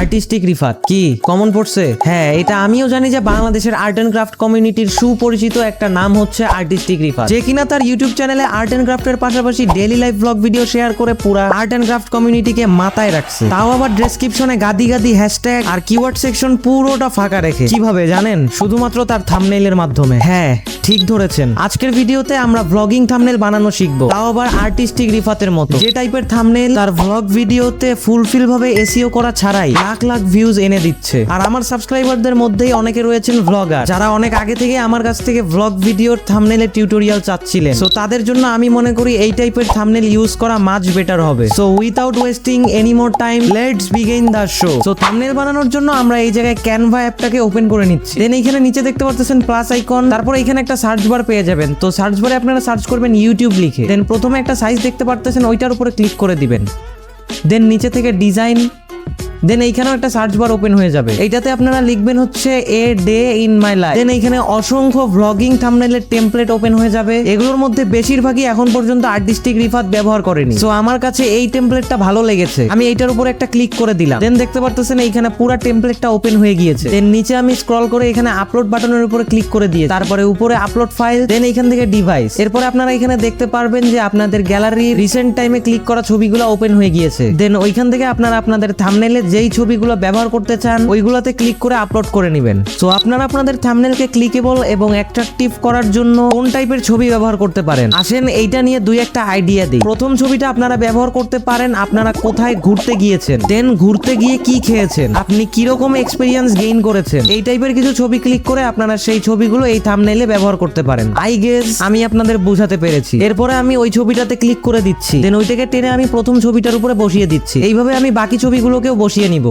Artistic Rifat, কি? Common পড়ছে? হ্যাঁ এটা আমিও জানি যে বাংলাদেশের আর্ট অ্যান্ড ক্রাফট কমিউনিটির সুপরিচিত একটা নাম হচ্ছে আর্টিস্টিক রিফাত। যে কিনা তার ইউটিউব চ্যানেলে আর্ট অ্যান্ড ক্রাফটের পাশাপাশি daily life blog video share করে পুরা আর্ট অ্যান্ড ক্রাফট কমিউনিটিকে মাথায় রাখছে। তাও আবার ডেসক্রিপশনে গাদি গাদি হ্যাশট্যাগ আর কিওয়ার্ড সেকশন পুরোটা ফাঁকা রেখে। কীভাবে জানেন? শুধুমাত্র তার থামনেইলের মাধ্যমে। হ্যাঁ ঠিক ধরেছেন। আজকের ভিডিওতে আমরা ব্লগিং থামনেল বানানো শিখব। তাও আবার আর্টিস্টিক রিফাতের মতো। যে টাইপের থামনেল তার ভ্লগ ভিডিওতে ফুলফিল ভাবে এসিও করা ছাড়াই। লাখ লাখ ভিউজ এনে দিচ্ছে। আর আমার সাবস্ক্রাইবারদের মধ্যেই অনেকে রয়েছেন ভ্লগার যারা অনেক আগে থেকে আমার কাছ থেকে ভ্লগ ভিডিওর থামনেলে টিউটোরিয়াল চাচ্ছিলেন। সো তাদের জন্য আমি মনে করি এই টাইপের থামনেল ইউজ করা মাছ বেটার হবে। So without wasting any more time let's begin the show so thumbnail বানানোর জন্য আমরা এই জায়গায় ক্যানভা অ্যাপটাকে ওপেন করে নিচ্ছি। দেন এইখানে নিচে দেখতে পাচ্ছেন প্লাস আইকন তারপর এখানে একটা সার্চ বার পেয়ে যাবেন। তো সার্চ বারে আপনারা সার্চ করবেন ইউটিউব লিখে। দেন প্রথমে একটা সাইজ দেখতে পারতেছেন, ওইটার উপরে ক্লিক করে দিবেন। দেন নিচে থেকে ডিজাইন দেন এইখানেও একটা সার্চ বার ওপেন হয়ে যাবে। এইটাতে আপনারা লিখবেন হচ্ছে, a day in my life. Then এইখানে অসংখ্য ভ্লগিং থাম্বনেলের টেমপ্লেট ওপেন হয়ে যাবে। এগুলোর মধ্যে বেশিরভাগই এখন পর্যন্ত আর্টিস্টিক রিফাত ব্যবহার করেনি। সো আমার কাছে এই টেমপ্লেটটা ভালো লেগেছে। আমি এইটার উপর একটা ক্লিক করে দিলাম। দেন দেখতে পারতেছেন এইখানে পুরো টেমপ্লেটটা ওপেন হয়ে গিয়েছে। দেন নিচে আমি স্ক্রল করে এখানে আপলোড বাটনের উপরে ক্লিক করে দিয়ে, তারপরে উপরে আপলোড ফাইল দেন এইখান থেকে ডিভাইস এরপরে আপনারা এখানে দেখতে পারবেন যে আপনাদের গ্যালারি রিসেন্ট টাইমে ক্লিক করা ছবিগুলো ওপেন হয়ে গিয়েছে। দেন ওইখান থেকে আপনারা আপনাদের থামনেলে যেই ছবিগুলো ব্যবহার করতে চান, ওইগুলোতে ক্লিক করে আপলোড করে নেবেন। সো আপনারা আপনাদের থামনেলকে ক্লিকেবল এবং অ্যাট্রাকটিভ করার জন্য কোন টাইপের ছবি ব্যবহার করতে পারেন? আসেন, এইটা নিয়ে দুই একটা আইডিয়া দিই। প্রথম ছবিটা আপনারা ব্যবহার করতে পারেন, আপনারা কোথায় ঘুরতে গিয়েছেন? দেন ঘুরতে গিয়ে কি খেয়েছেন? আপনি কীরকম এক্সপিরিয়েন্স গেইন করেছেন? এই টাইপের কিছু ছবি ক্লিক করে আপনারা সেই ছবিগুলো এই থামনেলে ব্যবহার করতে পারেন। আই গেস আমি আপনাদের বোঝাতে পেরেছি। এরপরে আমি ওই ছবিটাতে ক্লিক করে দিচ্ছি। দেন ওইটাকে টেনে আমি প্রথম ছবিটার উপরে বসিয়ে দিচ্ছি। এইভাবে আমি বাকি ছবিগুলোকেও বসিয়ে নিব।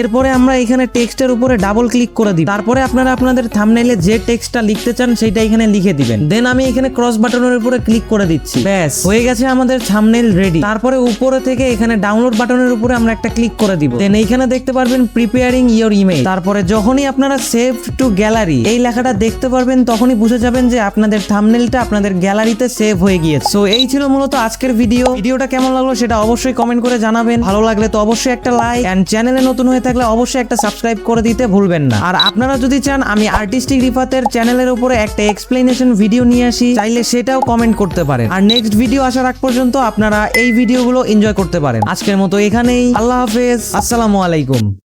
এরপরে আমরা এখানে টেক্সটের উপরে ডাবল ক্লিক করে দিই। তারপরে আপনারা আপনাদের থামনেইলে যে টেক্সটটা লিখতে চান সেটা এখানে লিখে দিবেন। দেন আমি এখানে ক্রস বাটনের উপরে ক্লিক করে দিচ্ছি। ব্যাস, হয়ে গেছে আমাদের থামনেইল রেডি তারপরে উপরে থেকে এখানে ডাউনলোড বাটনের উপরে আমরা একটা ক্লিক করে দিব। দেন এইখানে দেখতে পারবেন প্রিপেয়ারিং ইওর ইমেল তারপরে যখনই আপনারা সেভ টু গ্যালারি এই লেখাটা দেখতে পারবেন, তখনই বুঝে যাবেন যে আপনাদের থামনেইলটা আপনাদের গ্যালারিতে সেভ হয়ে গিয়েছে। সো এই ছিল মূলত আজকের ভিডিও ভিডিওটা কেমন লাগল সেটা অবশ্যই কমেন্ট করে জানাবেন। ভালো লাগলে তো অবশ্যই একটা লাইক এন্ড চ্যানেলে নতুন হয়ে থাকলে অবশ্যই একটা সাবস্ক্রাইব করে দিতে ভুলবেন না। আর আপনারা যদি চান, আমি আর্টিস্টিক রিফাতের চ্যানেলের উপরে একটা এক্সপ্লেনেশন ভিডিও নিয়ে আসি, চাইলে সেটাও কমেন্ট করতে পারেন। আর নেক্সট ভিডিও আসার আগ পর্যন্ত আপনারা এই ভিডিওগুলো এনজয় করতে পারেন। আজকের মতো এখানেই। আল্লাহ হাফেজ। আসসালামু আলাইকুম।